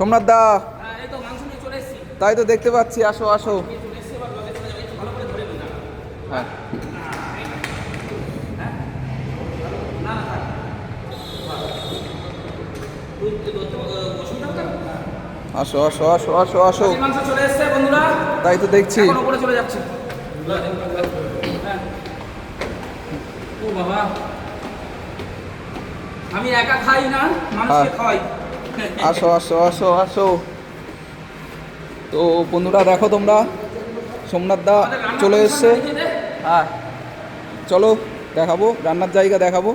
সোমনাথ দা। হ্যাঁ তাই তো দেখতে পাচ্ছি আসো আসো। হ্যাঁ। না? আসো আসো আসো আসো আসো। তাই তো দেখছি। চলে যাচ্ছে। হ্যাঁ। ও বাবা। আমি একা খাই না মানুষকে হ্যাঁ। খাওয়াই। আসো আসো আসো আসো। তো বন্ধুরা, দেখো তোমরা, সোমনাথ দা চলে এসছে। হ্যাঁ চলো দেখাবো, রান্নার জায়গা দেখাবো।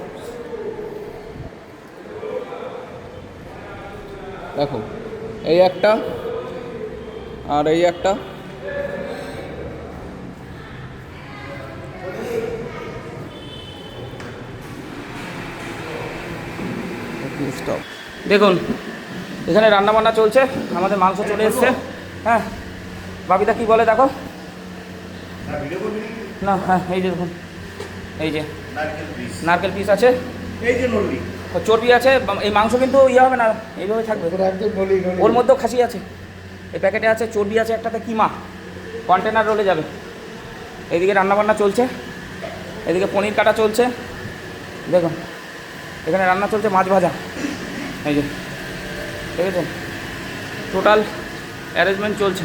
দেখো, এই একটা আর এই একটা। দেখুন এখানে রান্না বান্না চলছে আমাদের মাংস চলে এসছে। হ্যাঁ বাবিদা কি বলে দেখো? না হ্যাঁ এই যে দেখুন এই যে নারকেল পিস আছে। এই যে চর্বি আছে এই মাংস কিন্তু ইয়ে হবে না এইভাবে থাকবে। ওর মধ্যেও খাসি আছে। এই প্যাকেটে আছে চর্বি আছে একটাতে কিমা। কন্টেনার রোলে যাবে। এদিকে রান্নাবান্না চলছে। এদিকে পনির কাটা চলছে। দেখুন এখানে রান্না চলছে মাছ ভাজা। এই যে। দেখেছেন? টোটাল অ্যারেঞ্জমেন্ট চলছে।